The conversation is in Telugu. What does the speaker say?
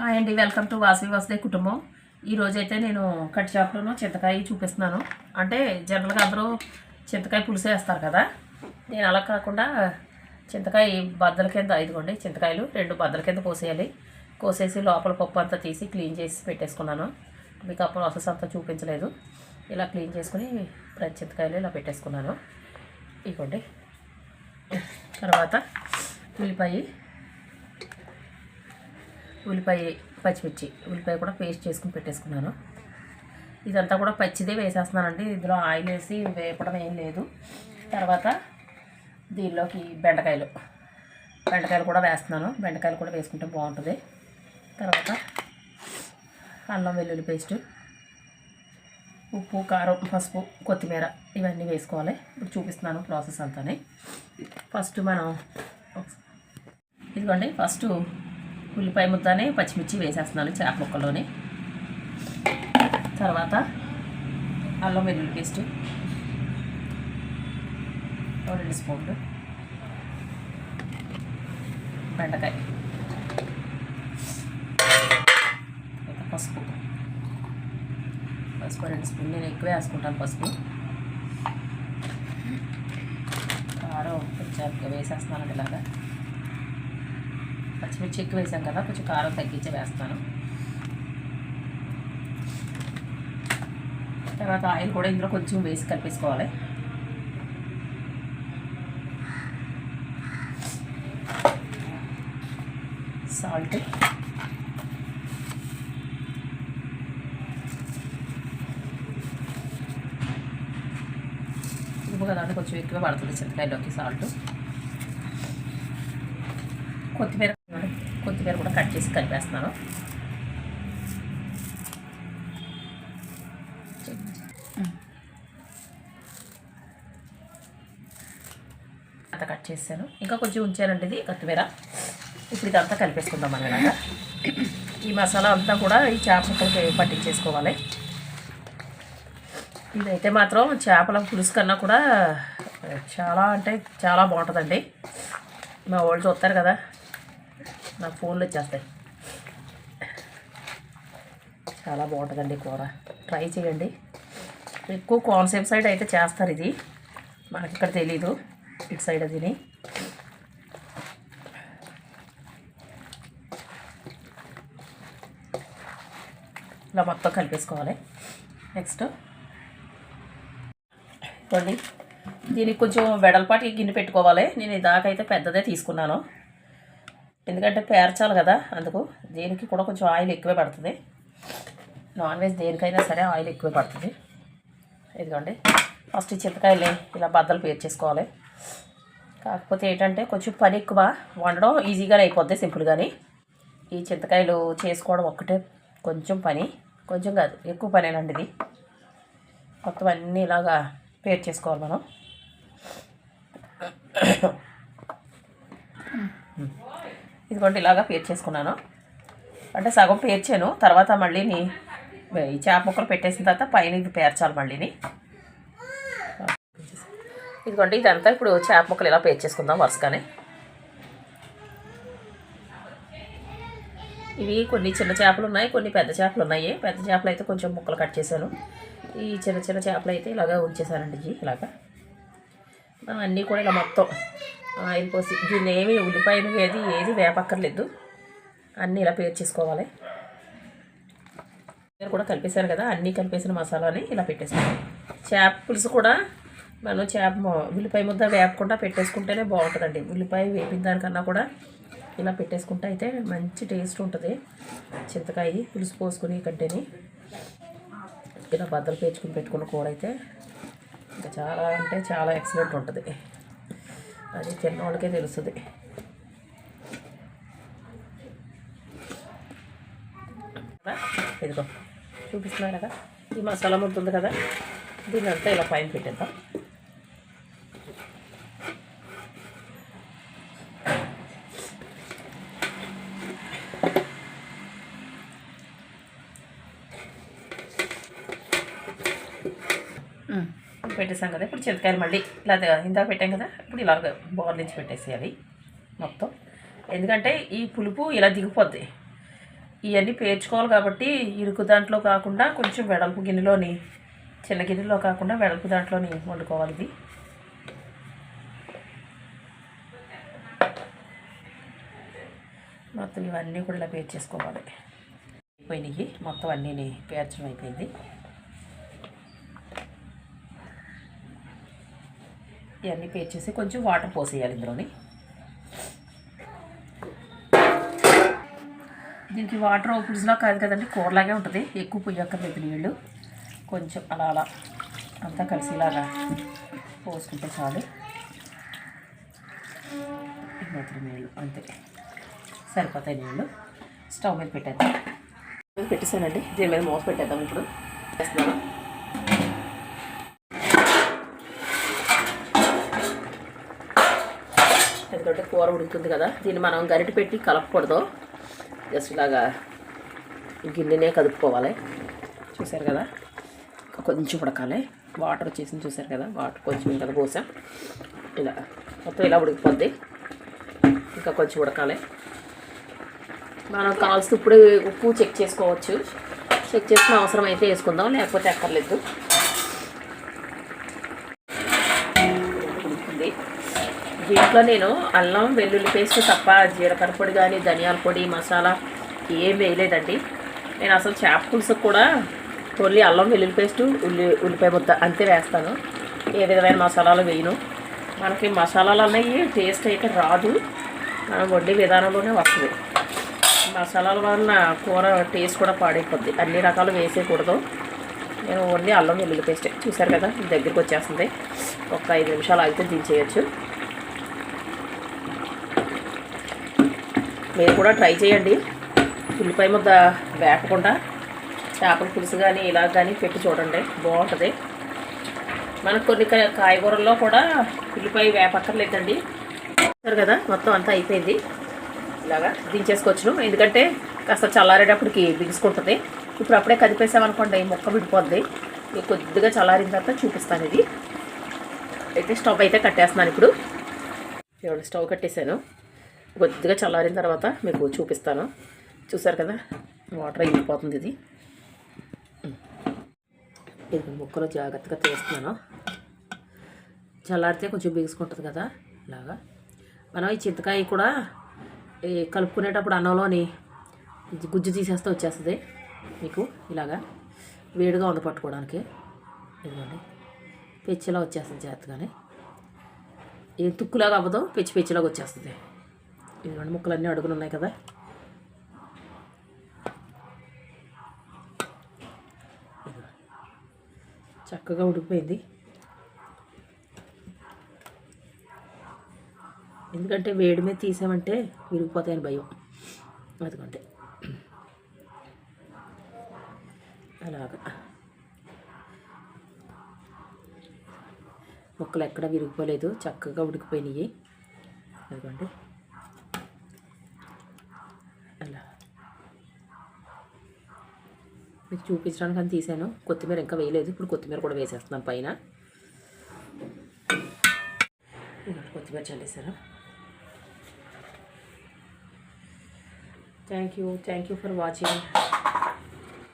హాయ్ అండి వెల్కమ్ టు వాసవి వాసుదే కుటుంబం. ఈరోజు అయితే నేను కట్ షాప్లోను చింతకాయ చూపిస్తున్నాను. అంటే జనరల్గా అందరూ చింతకాయ పులుసు వేస్తారు కదా. నేను అలా కాకుండా చింతకాయ బద్దల కింద ఇదిగోండి చింతకాయలు రెండు బద్దల కింద కోసేయాలి కోసేసి లోపల పప్పు అంతా తీసి క్లీన్ చేసి పెట్టేసుకున్నాను. మీకు ఆ ప్రాసెస్ అంతా చూపించలేదు. ఇలా క్లీన్ చేసుకుని ప్రతి చింతకాయలు ఇలా పెట్టేసుకున్నాను. ఇదిగోండి. తర్వాత ఉల్లిపాయ ఉల్లిపాయ పచ్చిమిర్చి. ఉల్లిపాయ కూడా పేస్ట్ చేసుకుని పెట్టేసుకున్నాను. ఇదంతా కూడా పచ్చిదే వేసేస్తున్నానండి. ఇందులో ఆయిల్ వేసి వేపడం ఏం లేదు. తర్వాత దీనిలోకి బెండకాయలు. బెండకాయలు కూడా వేస్తున్నాను. బెండకాయలు కూడా వేసుకుంటే బాగుంటుంది. తర్వాత అల్లం వెల్లుల్లి పేస్ట్ ఉప్పు కారం పసుపు కొత్తిమీర ఇవన్నీ వేసుకోవాలి. ఇప్పుడు చూపిస్తున్నాను ప్రాసెస్ అంతానే. ఫస్ట్ మనం ఇదిగోండి ఫస్ట్ ఉల్లిపాయ ముద్దనే పచ్చిమిర్చి వేసేస్తున్నాను చేప ముక్కలోని తర్వాత అల్లం వెల్లుల్లి పేస్ట్. రెండు స్పూన్లు. బెండకాయ. పసుపు. పసుపు రెండు స్పూన్ నేను ఎక్కువ వేసుకుంటాను పసుపు. కారం కొంచెం వేసేస్తున్నాను ఇలాగా. పచ్చిమిర్చి ఎక్కువ వేసాం కదా కొంచెం కారం తగ్గించి వేస్తాను. తర్వాత ఆయిల్ కూడా ఇందులో కొంచెం వేసి కలిపేసుకోవాలి. సాల్ట్. ఉప్పు కదా కొంచెం ఎక్కువ పడుతుంది చింతకాయలోకి సాల్ట్. కొత్తిమీర కొత్తిమీర కూడా కట్ చేసి కలిపేస్తున్నాను. అంత కట్ చేశాను ఇంకా కొంచెం ఉంచానండి ఇది కొత్తిమీర. ఇప్పుడు ఇదంతా కలిపేసుకుందాం అనగా ఈ మసాలా అంతా కూడా ఈ చేప ముక్కలకి పట్టించేసుకోవాలి. ఇదైతే మాత్రం చేపల పులుసు కన్నా కూడా చాలా అంటే చాలా బాగుంటుందండి. మా వాళ్ళు చూస్తారు కదా నాకు ఫోన్లు వచ్చేస్తాయి. చాలా బాగుంటుందండి కూర. ట్రై చేయండి. ఎక్కువ కాన్సెప్ట్ సైడ్ అయితే చేస్తారు ఇది. మనకి ఇక్కడ తెలీదు. ఇటు సైడ్ అదిని ఇలా మొత్తం కలిపేసుకోవాలి. నెక్స్ట్ చూడండి. దీనికి కొంచెం వెడల్పాటి గిన్నె పెట్టుకోవాలి. నేను ఇదాకైతే పెద్దదే తీసుకున్నాను. ఎందుకంటే పేర్చాలి కదా అందుకు దేనికి కూడా కొంచెం ఆయిల్ ఎక్కువే పడుతుంది. నాన్ వెజ్ దేనికైనా సరే ఆయిల్ ఎక్కువే పడుతుంది. ఇదిగోండి. ఫస్ట్ చింతకాయలు ఇలా బద్దలు పేర్చేసుకోవాలి కాకపోతే ఏంటంటే కొంచెం పని ఎక్కువ వండడం ఈజీగానే అయిపోద్ది సింపుల్గాని ఈ చింతకాయలు చేసుకోవడం ఒక్కటే కొంచెం పని. కొంచెం కాదు ఎక్కువ పనేనండి ఇది మొత్తం అన్నీ ఇలాగా పేర్ చేసుకోవాలి మనం. ఇదిగోండి ఇలాగా పేర్చేసుకున్నాను అంటే సగం పేర్చాను తర్వాత మళ్ళీని ఈ చేప ముక్కలు పెట్టేసిన తర్వాత పైన ఇది పేర్చాలి మళ్ళీని ఇదిగోండి ఇదంతా ఇప్పుడు చేప ముక్కలు ఇలా పేర్చేసుకుందాం వరుసగానే. ఇవి కొన్ని చిన్న చేపలు ఉన్నాయి కొన్ని పెద్ద చేపలు ఉన్నాయి. పెద్ద చేపలు అయితే కొంచెం ముక్కలు కట్ చేశాను. ఈ చిన్న చిన్న చేపలు అయితే ఇలాగ ఉంచేసానండి ఇలాగ ఇలాగా. మనం అన్నీ కూడా ఇలా మొత్తం ఆయిల్ పోసి దీన్ని ఏమి ఉల్లిపాయలు ఏది ఏది వేపక్కర్లేదు. అన్నీ ఇలా పేర్చేసుకోవాలి చేసుకోవాలి. కూడా కలిపేశాను కదా అన్నీ కలిపేసిన మసాలాని ఇలా పెట్టేసుకోవాలి చేప పులుసు కూడా మనం చేప ఉల్లిపాయ ముద్ద వేపకుండా పెట్టేసుకుంటేనే బాగుంటుందండి. ఉల్లిపాయ వేపిన దానికన్నా కూడా ఇలా పెట్టేసుకుంటే అయితే మంచి టేస్ట్ ఉంటుంది. చింతకాయ పులుసు పోసుకుని కంటేని ఇలా బద్దలు పేర్చుకుని పెట్టుకున్న కూర అయితే ఇంకా చాలా అంటే చాలా ఎక్సలెంట్ ఉంటుంది. అది తిన్న వాళ్ళకే తెలుస్తుంది ఇదిగో చూపిస్తున్నాను కదా? ఈ మసాలా ముద్ద ఉంది కదా? దీని అంతా ఇలా పైన పెట్టేద్దాం. పెట్టేసాం కదా? ఇప్పుడు చింతకాయలు మళ్ళీ. ఇలా ఇందాక పెట్టాం కదా? ఇప్పుడు ఇలాగ బౌల్ నుంచి పెట్టేసేయాలి మొత్తం. ఎందుకంటే ఈ పులుపు ఇలా దిగిపోద్ది. ఇవన్నీ పేర్చుకోవాలి కాబట్టి ఇరుకు దాంట్లో కాకుండా కొంచెం వెడల్పు గిన్నెలోని చిన్న గిన్నెలో కాకుండా వెడల్పు దాంట్లోని వండుకోవాలి ఇది. మొత్తం ఇవన్నీ కూడా ఇలా పేర్చేసుకోవాలి. అయిపోయినాయి. మొత్తం అన్నీ పేర్చడం అయిపోయింది. ఇవన్నీ పేర్చేసి కొంచెం వాటర్ పోసేయాలి ఇందులోని. దీనికి వాటర్ పులుసులా కాదు కదండి కూరలాగే ఉంటుంది. ఎక్కువ పొయ్యక్కర్లేదు నీళ్ళు కొంచెం అలా అలా అంతా కలిసిలాగా పోసుకుంటే చాలు. మాత్రం నీళ్ళు అంతే. సరిపోతాయి నీళ్ళు స్టవ్ మీద పెట్టేద్దాం. పెట్టేసానండి. దీని మీద మోస పెట్టేద్దాం ఇప్పుడు. వేస్తున్నాను దీంతో కూర ఉడుకుతుంది కదా దీన్ని మనం గరిటె పెట్టి కలపకూడదు. జస్ట్ ఇలాగా గిన్నెనే కదుపుకోవాలి. చూసారు కదా? ఇంకా కొంచెం ఉడకాలి. వాటర్ వచ్చేసింది చూసారు కదా? వాటర్ కొంచెం ఇంకా పోసాం. ఇలా మొత్తం ఇలా ఉడికిపోద్ది. ఇంకా కొంచెం ఉడకాలి. మనం కావాల్సిన ఇప్పుడు ఉప్పు చెక్ చేసుకోవచ్చు. చెక్ చేసుకుని అవసరం అయితే వేసుకుందాం లేకపోతే అక్కర్లేదు. దీంట్లో నేను అల్లం వెల్లుల్లి పేస్ట్ తప్ప జీలకర్ర పొడి కానీ ధనియాల పొడి మసాలా ఏం వేయలేదండి. నేను అసలు చేప పులుసు కూడా ఓన్లీ అల్లం వెల్లుల్లి పేస్ట్ ఉల్లి ఉల్లిపాయ ముద్ద అంతే వేస్తాను. ఏ విధమైన మసాలాలు వేయను. మనకి మసాలాలు అన్నవి టేస్ట్ అయితే రాదు. మనం వండే విధానంలోనే వస్తుంది. మసాలాల వలన కూర టేస్ట్ కూడా పాడైపోద్ది. అన్ని రకాలు వేసేయకూడదు. నేను ఓన్లీ అల్లం వెల్లుల్లి పేస్ట్. చూసారు కదా దగ్గరికి వచ్చేస్తుంది. ఒక ఐదు నిమిషాలు ఆగితే దించేయచ్చు. మీరు కూడా ట్రై చేయండి. ఉల్లిపాయ ముద్ద వేపకుండా చేపల పులుసు కానీ ఇలా కానీ పెట్టి చూడండి. బాగుంటుంది. మనకు కొన్ని కాయగూరల్లో కూడా ఉల్లిపాయ వేపక్కర్లేదండి. చూసారు కదా మొత్తం అంతా అయిపోయింది. ఇలాగా దించేసుకొచ్చును. ఎందుకంటే కాస్త చల్లారేటప్పటికి బిగుసుకుంటుంది. ఇప్పుడు అప్పుడే కదిపేసామనుకోండి మొక్క విడిపోద్ది. కొద్దిగా చల్లారిన తర్వాత చూపిస్తాను ఇది. అయితే స్టవ్ అయితే కట్టేస్తున్నాను ఇప్పుడు. చూడండి స్టవ్ కట్టేశాను. కొద్దిగా చల్లారిన తర్వాత మీకు చూపిస్తాను. చూసారు కదా? వాటర్ అయిపోతుంది ఇది. ఇది ముక్కలు జాగ్రత్తగా తీస్తున్నాను. చల్లారితే కొంచెం బిగుసుకుంటుంది కదా? ఇలాగా. మనం ఈ చింతకాయ కూడా ఈ కలుపుకునేటప్పుడు అన్నంలోని గుజ్జు తీసేస్తే వచ్చేస్తుంది. మీకు ఇలాగా వేడిగా ఉంది పట్టుకోవడానికి. ఇదిగోండి. పెచ్చిలా వచ్చేస్తుంది జాగ్రత్తగానే. ఏం తుక్కులాగా అవ్వదు పెచ్చి పెచ్చిలాగా వచ్చేస్తుంది. ఇదిగోండి ముక్కలన్నీ అడుగులు ఉన్నాయి కదా. చక్కగా ఉడికిపోయింది. ఎందుకంటే వేడి మీద తీసామంటే విరిగిపోతాయని భయం. అదిగోండి. అలాగా. ముక్కలు ఎక్కడ విరిగిపోలేదు చక్కగా ఉడికిపోయినాయి. అదిగోండి అలా మీకు చూపించడానికి అని తీసాను. కొత్తిమీర ఇంకా వేయలేదు. ఇప్పుడు కొత్తిమీర కూడా వేసేస్తున్నాను పైన. కొత్తిమీర చల్లేసారు thank you thank you for watching